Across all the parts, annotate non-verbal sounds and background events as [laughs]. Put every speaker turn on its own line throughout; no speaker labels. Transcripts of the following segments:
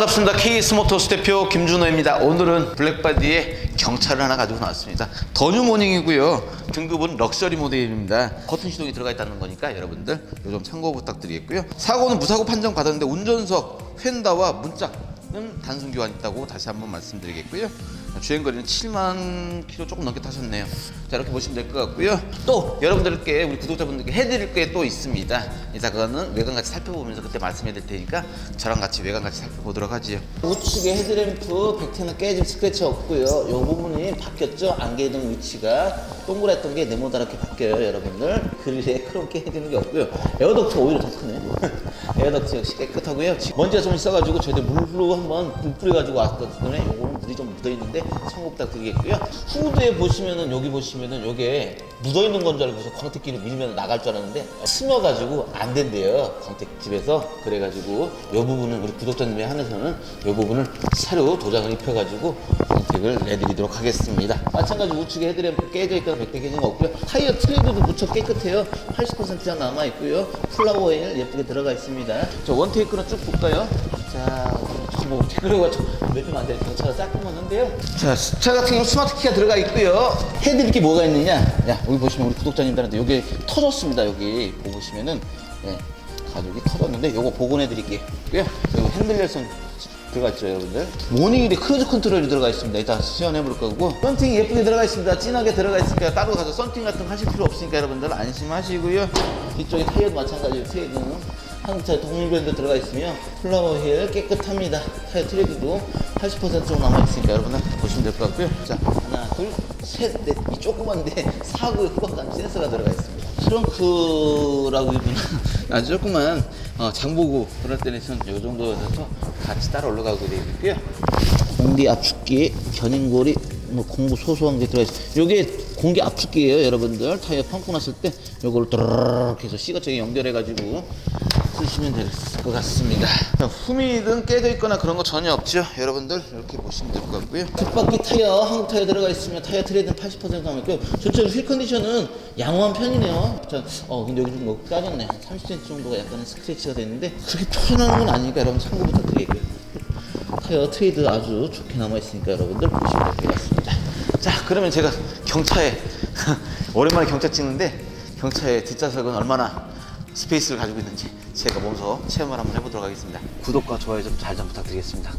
반갑습니다. KS 모터스 대표 김준호입니다. 오늘은 블랙바디에 경차를 하나 가지고 나왔습니다. 더뉴 모닝이고요. 등급은 럭셔리 모델입니다. 버튼 시동이 들어가 있다는 거니까 여러분들 요점 참고 부탁드리겠고요. 사고는 무사고 판정 받았는데 운전석, 휀다와 문짝은 단순 교환 있다고 다시 한번 말씀드리겠고요. 주행 거리는 7만 킬로 조금 넘게 타셨네요. 자 이렇게 보시면 될 것 같고요. 또 여러분들께 우리 구독자분들께 해드릴 게 또 있습니다. 이따 그거는 외관 같이 살펴보면서 그때 말씀해 드릴 테니까 저랑 같이 외관 같이 살펴보도록 하지요. 우측에 헤드램프 백태는 깨짐 스크래치 없고요. 이 부분이 바뀌었죠. 안개등 위치가 동그랬던 게 네모다랗게 바뀌어요, 여러분들. 그릴에 크롬 깨지는 게 없고요. 에어덕트 오히려 더 크네. [laughs] 에어덕트 깨끗하고요. 먼지가 좀 있어가지고 저희들 물로 한번 물 뿌려가지고 왔거든요. 요거는 물이 좀 묻어 있는데 참고 부탁드리겠고요. 후드에 보시면은 여기 보시면은 요게 묻어 있는 건 줄 알고서 광택기를 밀면 나갈 줄 알았는데 스며가지고 안 된대요. 광택집에서 그래가지고 요 부분은 우리 구독자님의 한해서는 요 부분을 새로 도장을 입혀가지고 광택을 내드리도록 하겠습니다. 마찬가지 우측에 헤드램프 깨져 있거나 백대 깨진 거 없고요. 타이어 트레이드도 무척 깨끗해요. 80%가 남아 있고요. 플라워 오일 예쁘게 들어가 있습니다. 저 원테이크로 쭉 볼까요? 자, 뭐 그리고 몇좀안 되는 경차가 싸끔한데요. 자, 차 같은 경우 스마트 키가 들어가 있고요. 해드릴 게 뭐가 있느냐? 야, 여기 보시면 우리 구독자님들한테 여기 터졌습니다. 여기 보시면은 예, 가죽이 터졌는데 요거 복원해 드릴게요. 여기 핸들 열선 들어가 있죠, 여러분들. 모닝일에 크루즈 컨트롤이 들어가 있습니다. 이따 시연해 볼 거고. 썬팅이 예쁘게 들어가 있습니다. 진하게 들어가 있으니까 따로 가서 썬팅 같은 거 하실 필요 없으니까 여러분들 안심하시고요. 뒤쪽에 타이어도 마찬가지로 트레이드는 한국차 동일 브랜드 들어가 있으며 플라워 힐 깨끗합니다. 타이어 트레이드도 80% 정도 남아있으니까 여러분들 보시면 될 것 같고요. 자, 하나, 둘, 셋, 넷. 이 조그만데 [laughs] 사고의 후방감 센서가 들어가 있습니다. 트렁크라고 해보나 [laughs] 아주 조그만 어, 장보고 그럴 때는 이 정도여서 같이 따라 올라가고 되어 있고요. 공기 압축기, 견인고리, 뭐 공구 소소한 게 들어있어요. 요게 공기 압축기예요, 여러분들. 타이어 펑크 났을 때 요걸 드르륵 해서 시거적에 연결해가지고 쓰시면 될 것 같습니다. 자, 흠이든 깨져 있거나 그런 거 전혀 없죠. 여러분들 이렇게 보시면 될 것 같고요. 뒷바퀴 타이어, 한국 타이어 들어가 있으면 타이어 트레이드는 80% 남아있고요. 전체로 휠 컨디션은 양호한 편이네요. 자, 어, 근데 여기 좀뭐 까졌네. 30cm 정도가 약간 스크래치가 됐는데 그렇게 편한 건 아니니까 여러분 참고 부탁드리고요. 타이어 트레이드 아주 좋게 남아 있으니까 여러분들 보시면 될 것 같습니다. 자, 그러면 제가 경차에, [laughs] 오랜만에 경차 찍는데, 경차의 뒷좌석은 얼마나 스페이스를 가지고 있는지 제가 몸소 체험을 한번 해보도록 하겠습니다. 구독과 좋아요 좀 잘 좀 부탁드리겠습니다.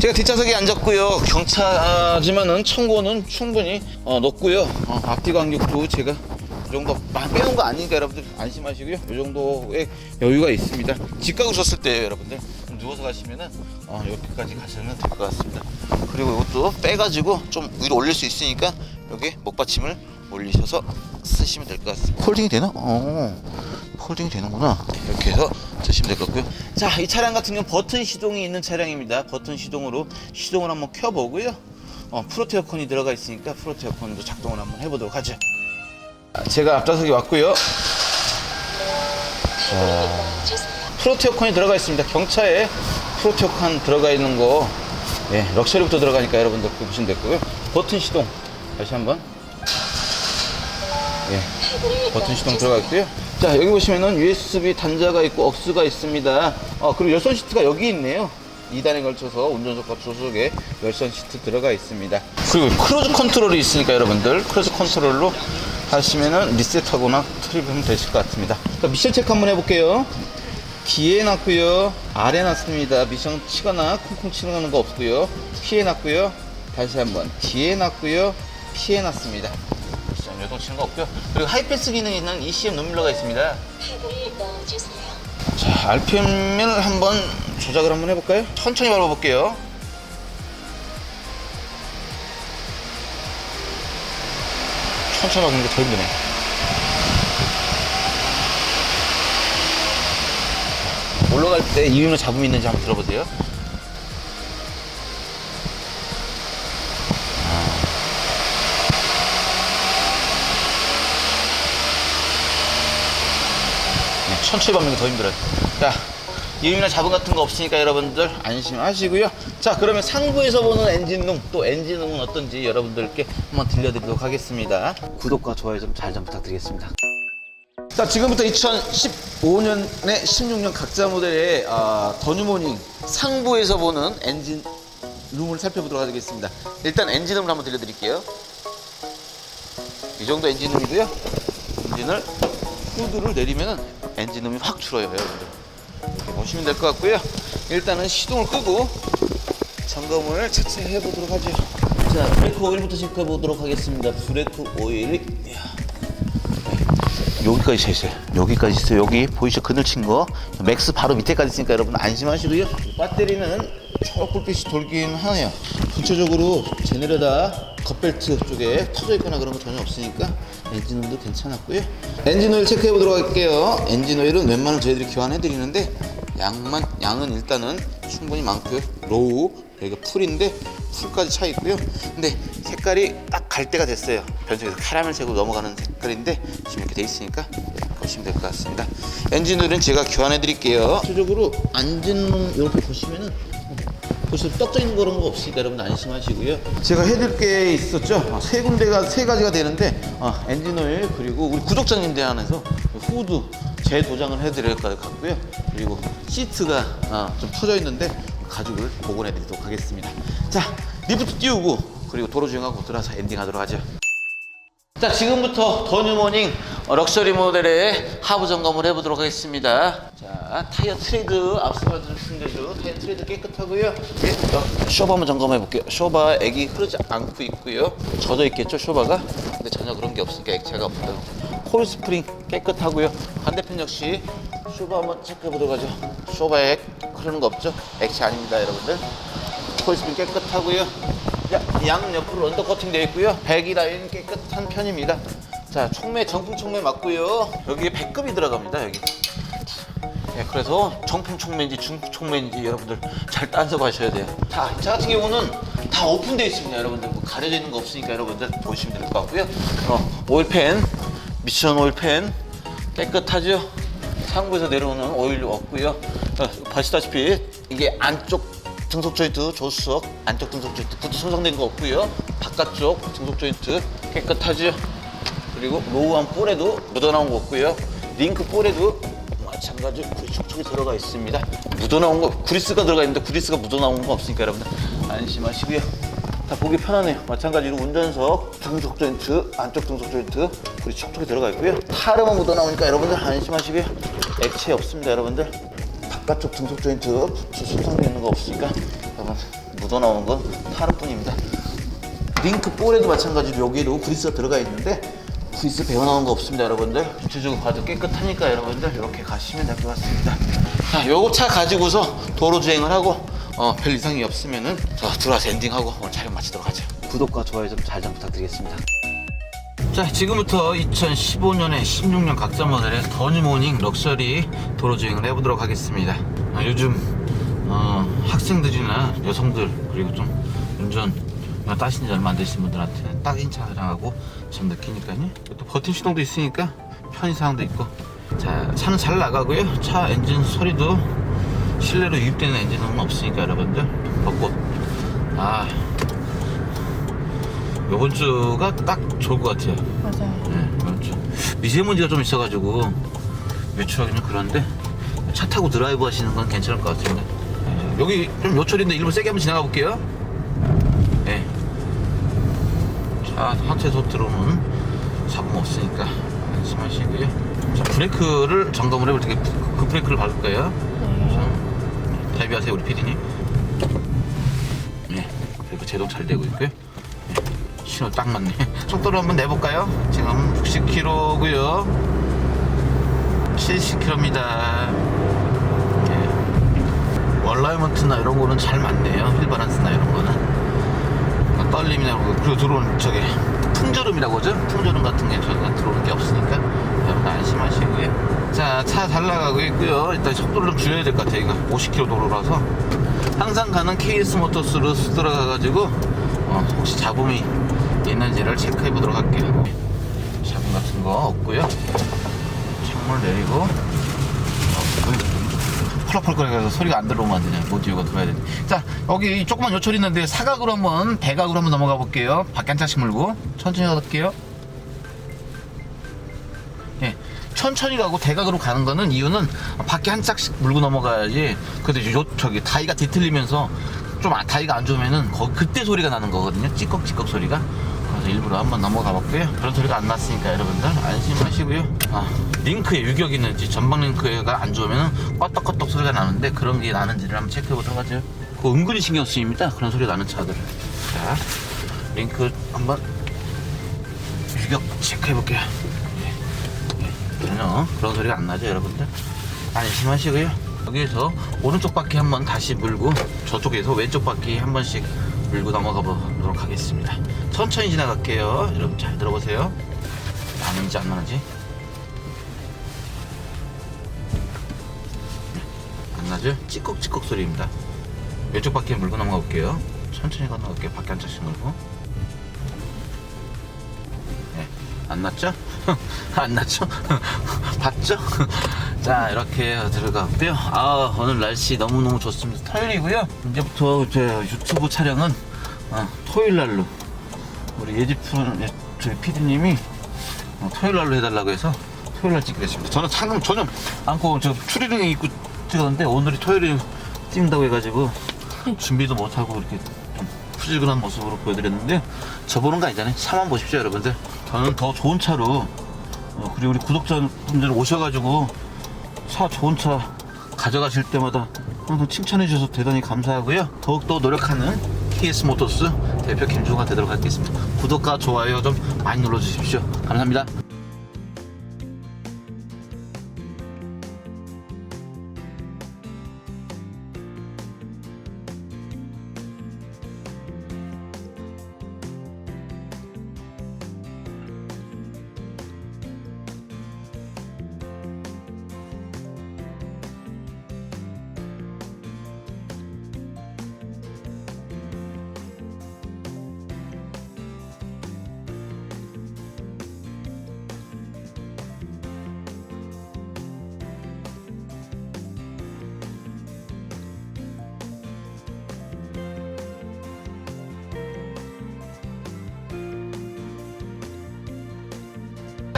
제가 뒷좌석에 앉았고요. 경차지만은 청고는 충분히 어, 높고요. 어, 앞뒤 간격도 제가 이 정도 많이 빼놓은 거 아니니까 여러분들 안심하시고요. 이 정도의 여유가 있습니다. 집 가고 셨을 때 여러분들 좀 누워서 가시면은 어, 이렇게까지 가시면 될 것 같습니다. 그리고 이것도 빼가지고 좀 위로 올릴 수 있으니까 여기 목받침을 올리셔서 쓰시면 될 것 같습니다. 폴딩이 되나? 어, 폴딩이 되는구나. 이렇게 해서 쓰시면 될 것 같고요. 자, 이 차량 같은 경우는 버튼 시동이 있는 차량입니다. 버튼 시동으로 시동을 한번 켜보고요. 어, 프로테 어컨이 들어가 있으니까 프로테 어컨도 작동을 한번 해보도록 하죠. 제가 앞좌석에 왔고요. 프로테어컨이 들어가 있습니다. 경차에 프로테어컨 들어가 있는 거, 예, 럭셔리부터 들어가니까 여러분들 보시면 됐고요. 버튼 시동 다시 한번, 예, 버튼 시동 들어가 있고요. 자 여기 보시면은 USB 단자가 있고 억스가 있습니다. 어, 그리고 열선 시트가 여기 있네요. 2단에 걸쳐서 운전석 앞소속에 열선 시트 들어가 있습니다. 그리고 크루즈 컨트롤이 있으니까 여러분들 크루즈 컨트롤로 하시면은 리셋하거나 트립하면 되실 것 같습니다. 자, 미션 체크 한번 해볼게요. 기에 놨고요. 아래 놨습니다. 미션 치거나 콩콩 치는 거 없고요. 피해 놨고요. 다시 한번 뒤에 놨고요. 피해 놨습니다. 미션 요동 치는 거 없고요. 그리고 하이패스 기능이 있는 ECM 눈밀러가 있습니다. 자, RPM을 한번 조작을 한번 해볼까요? 천천히 밟아볼게요. 천천히 밟는 게 더 힘드네. 올라갈 때 이유는 잡음이 있는지 한번 들어보세요. 밟는 게더 힘들어요. 자, 이음이나 잡음 같은 거 없으니까 여러분들 안심하시고요. 자, 그러면 상부에서 보는 엔진룸, 또 엔진룸은 어떤지 여러분들께 한번 들려드리도록 하겠습니다. 구독과 좋아요 좀 잘 좀 부탁드리겠습니다. 자 지금부터 2015년에 16년 각자 모델의 아, 더뉴모닝 상부에서 보는 엔진 룸을 살펴보도록 하겠습니다. 일단 엔진음을 한번 들려드릴게요. 이 정도 엔진음이고요. 엔진을 후드를 내리면은 엔진음이 확 줄어요, 여러분들. 이렇게 보시면 될 것 같고요. 일단은 시동을 끄고 점검을 차차 해보도록 하죠. 자, 브레이크 오일부터 체크해 보도록 하겠습니다. 브레이크 오일. 여기까지 차 있어요. 여기까지 있어요. 여기 보이시죠? 그늘 친 거. 맥스 바로 밑에까지 있으니까 여러분 안심하시고요. 배터리는 저 불빛이 돌긴 하네요. 전체적으로 제네레다 겉벨트 쪽에 터져 있거나 그런 거 전혀 없으니까 엔진오일도 괜찮았고요. 엔진오일 체크해 보도록 할게요. 엔진오일은 웬만하면 저희들이 교환해 드리는데 양만 양은 일단은 충분히 많고요. 로우 여기가 풀인데 풀까지 차 있고요. 근데 색깔이 딱 갈 때가 됐어요. 변속에서 카라멜색으로 넘어가는 색깔인데 지금 이렇게 돼 있으니까 보시면 될 것 같습니다. 엔진오일은 제가 교환해 드릴게요. 전체적으로 안진 이렇게 보시면은 떡져 있는 그런 거 없으니까 여러분 안심하시고요. 제가 해드릴 게 있었죠. 어, 세 군데가 세 가지가 되는데 어, 엔진오일 그리고 우리 구독자님들 안에서 후드 재도장을 해드릴 것 같고요. 그리고 시트가 어, 좀 터져 있는데 가죽을 복원해드리도록 하겠습니다. 자 리프트 띄우고 그리고 도로 주행하고 들어와서 엔딩하도록 하죠. 자 지금부터 더 뉴모닝 럭셔리 모델의 하부 점검을 해보도록 하겠습니다. 자 타이어 트레이드 앞서가지고 승대주 타이어 트레이드 깨끗하고요. 예, 어, 쇼바 한번 점검해 볼게요. 쇼바 액이 흐르지 않고 있고요. 젖어 있겠죠 쇼바가? 근데 전혀 그런 게 없으니까 액체가 없다 콜 스프링 깨끗하고요. 반대편 역시 쇼바 한번 체크해 보도록 하죠. 쇼바 액 흐르는 거 없죠? 액체 아닙니다 여러분들. 콜스핀 깨끗하고요. 야, 양 옆으로 언더 커팅 되어 있고요. 배기 라인 깨끗한 편입니다. 자, 총매 정품 총매 맞고요. 여기에 배급이 들어갑니다. 여기. 예, 그래서 정품 총매인지 중품 총매인지 여러분들 잘 가셔야 돼요. 자, 저 같은 경우는 다 오픈되어 있습니다. 여러분들 뭐 가려져 있는 거 없으니까 여러분들 보시면 될 것 같고요. 어, 오일팬, 미션 오일팬 깨끗하죠? 상부에서 내려오는 오일 없고요. 어, 보시다시피 이게 안쪽 등속 조인트 조수석 안쪽 등속 조인트 부트 손상된 거 없고요. 바깥쪽 등속 조인트 깨끗하죠. 그리고 로우한 볼에도 묻어나온 거 없고요. 링크 볼에도 마찬가지로 구리 촉촉이 들어가 있습니다. 묻어나온 거 구리스가 들어가 있는데 구리스가 묻어나온 거 없으니까 여러분들 안심하시고요. 다 보기 편하네요. 마찬가지로 운전석 등속 조인트 안쪽 등속 조인트 구리 촉촉이 들어가 있고요. 타르만 묻어나오니까 여러분들 안심하시고요. 액체 없습니다, 여러분들. 바깥쪽 등속 조인트 부츠 손상되어 있는 거 없으니까 여러분 묻어나오는 건 타르뿐입니다. 링크 볼에도 마찬가지로 여기로 그리스가 들어가 있는데 그리스 배어나온 거 없습니다 여러분들. 전체적으로 봐도 깨끗하니까 여러분들 이렇게 가시면 될 것 같습니다. 자 요거 차 가지고서 도로 주행을 하고 어, 별 이상이 없으면은 저 들어와서 엔딩하고 오늘 촬영 마치도록 하죠. 구독과 좋아요 좀 잘 좀 부탁드리겠습니다 자 지금부터 2015년에 16년 각자 모델의 더뉴모닝 럭셔리 도로 주행을 해보도록 하겠습니다. 아, 요즘 어, 학생들이나 여성들 그리고 좀 운전 따신 지 얼마 안 되신 분들한테는 딱인 차량하고 좀 느끼니까요. 또 버튼 시동도 있으니까 편의사항도 있고. 자 차는 잘 나가고요. 차 엔진 소리도 실내로 유입되는 엔진은 없으니까 여러분들 벚꽃. 아 요번 주가 딱 좋을 것 같아요.
맞아요.
네, 이번 주 미세먼지가 좀 있어가지고 외출하기는 그런데 차 타고 드라이브 하시는 건 괜찮을 것 같습니다. 네, 여기 좀 요철인데 일부 세게 한번 지나가 볼게요. 네. 자 하체에서 들어오는 잡음 없으니까 안심하시고요. 자 브레이크를 점검을 해볼 테니까 그- 그 브레이크를 밟을 거예요. 자, 대비하세요 우리 PD님. 네 브레이크 제동 잘 되고 있고요. 네, 신호 딱 맞네 속도를 한번 내볼까요? 지금 60km고요 70km입니다 네. 월라이먼트나 이런 거는 잘 맞네요 힐바란스나 이런 거는 뭐 떨림이나. 그리고 들어오는 저게 풍절음이라고 하죠? 풍절음 같은 게 저희가 들어오는 게 없으니까 여러분 안심하시고요. 자, 차 잘 나가고 있고요. 일단 속도를 좀 줄여야 될 것 같아요. 이거 50km 도로라서 항상 가는 KS 모터스로 들어가가지고 어, 혹시 잡음이 있는지를 체크해 보도록 할게요. 잡음 같은 거 없고요. 창문을 내리고 어, 펄럭펄럭거려서 소리가 안 들어오면 안 되냐 모디오가 들어야 되는데 자 여기 조그만 요철 있는데 사각으로 한번 대각으로 한번 넘어가 볼게요 밖에 한 차씩 물고 천천히 가볼게요 예 천천히 가고 대각으로 가는 거는 이유는 밖에 한 짝씩 물고 넘어가야지. 근데 요 저기 다이가 뒤틀리면서 좀 아- 다이가 안 좋으면은 거 그때 소리가 나는 거거든요. 찌꺽찌꺽 소리가. 그래서 일부러 한번 넘어가 봤고요. 그런 소리가 안 났으니까 여러분들 안심하시고요. 아, 링크에 유격 있는지 전방 링크가 안 좋으면은 껐떡껐떡 소리가 나는데 그런 게 나는지를 한번 체크해 보도록 하죠. 그거 은근히 신경 쓰입니다. 그런 소리 나는 차들. 자, 링크 한번 유격 체크해 볼게요. 전혀 그런 소리가 안 나죠, 여러분들. 안심하시고요. 여기에서 오른쪽 바퀴 한번 다시 물고 저쪽에서 왼쪽 바퀴 한 번씩 물고 넘어가 보도록 하겠습니다. 천천히 지나갈게요. 여러분 잘 들어보세요. 나는지 안 나는지. 안 나죠? 찌꺽찌꺽 소리입니다. 왼쪽 바퀴 물고 넘어가 볼게요. 천천히 건너갈게요. 바퀴 한 짝씩 물고. 네, 안 났죠? [laughs] 안 났죠? [laughs] 봤죠? 자 이렇게 들어갔고요. 아 오늘 날씨 너무너무 좋습니다. 토요일이고요. 이제부터 제 유튜브 촬영은 어, 토요일 날로 우리 예지푼 저희 PD님이 어, 토요일 날로 해달라고 해서 토요일 날 찍기로 했습니다. 저는 상금 전혀 않고 저 추리링 입고 찍었는데 오늘이 토요일에 찍는다고 해가지고 준비도 못하고 이렇게 좀 푸질근한 모습으로 보여드렸는데 저 보는 거 아니잖아요. 차만 보십시오 여러분들. 저는 더 좋은 차로 어, 그리고 우리 구독자분들 오셔가지고 차 좋은 차 가져가실 때마다 항상 칭찬해 주셔서 대단히 감사하고요. 더욱더 노력하는 KS 모터스 대표 김주호가 되도록 하겠습니다. 구독과 좋아요 좀 많이 눌러 주십시오. 감사합니다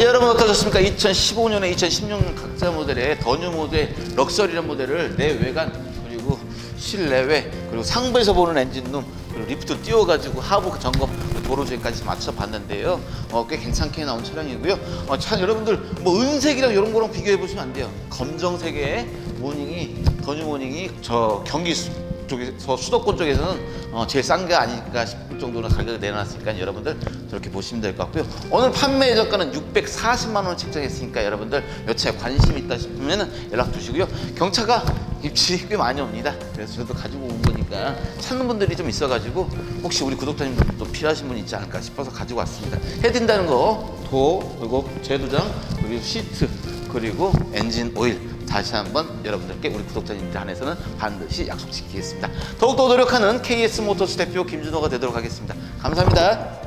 여러분 어떠셨습니까? 2015년에 2016년 각자 모델의 더뉴 모델 럭셔리한 모델을 내외관 그리고 실내외 그리고 상부에서 보는 엔진룸 그리고 리프트 띄워가지고 하부 점검 도로 주행까지 맞춰봤는데요. 어, 꽤 괜찮게 나온 차량이고요. 어, 참 여러분들 뭐 은색이랑 이런 거랑 비교해 보시면 안 돼요. 검정색의 모닝이 더뉴 모닝이 저 경기 수- 쪽에서 수도권 쪽에서는 어, 제일 싼 게 아닐까 싶을 정도로 가격을 내놨으니까 여러분들 저렇게 보시면 될 것 같고요. 오늘 판매 예정가는 640만 원 책정했으니까 여러분들 여차에 관심 있다 싶으면 연락 주시고요. 경차가 입질이 꽤 많이 옵니다. 그래서 저도 가지고 온 거니까 찾는 분들이 좀 있어가지고 혹시 우리 구독자님들도 필요하신 분 있지 않을까 싶어서 가지고 왔습니다. 해드린다는 거, 도, 그리고 제도장, 그리고 시트, 그리고 엔진 오일 다시 한번 여러분들께 우리 구독자님들 안에서는 반드시 약속 지키겠습니다. 더욱더 노력하는 KS 모터스 대표 김준호가 되도록 하겠습니다. 감사합니다.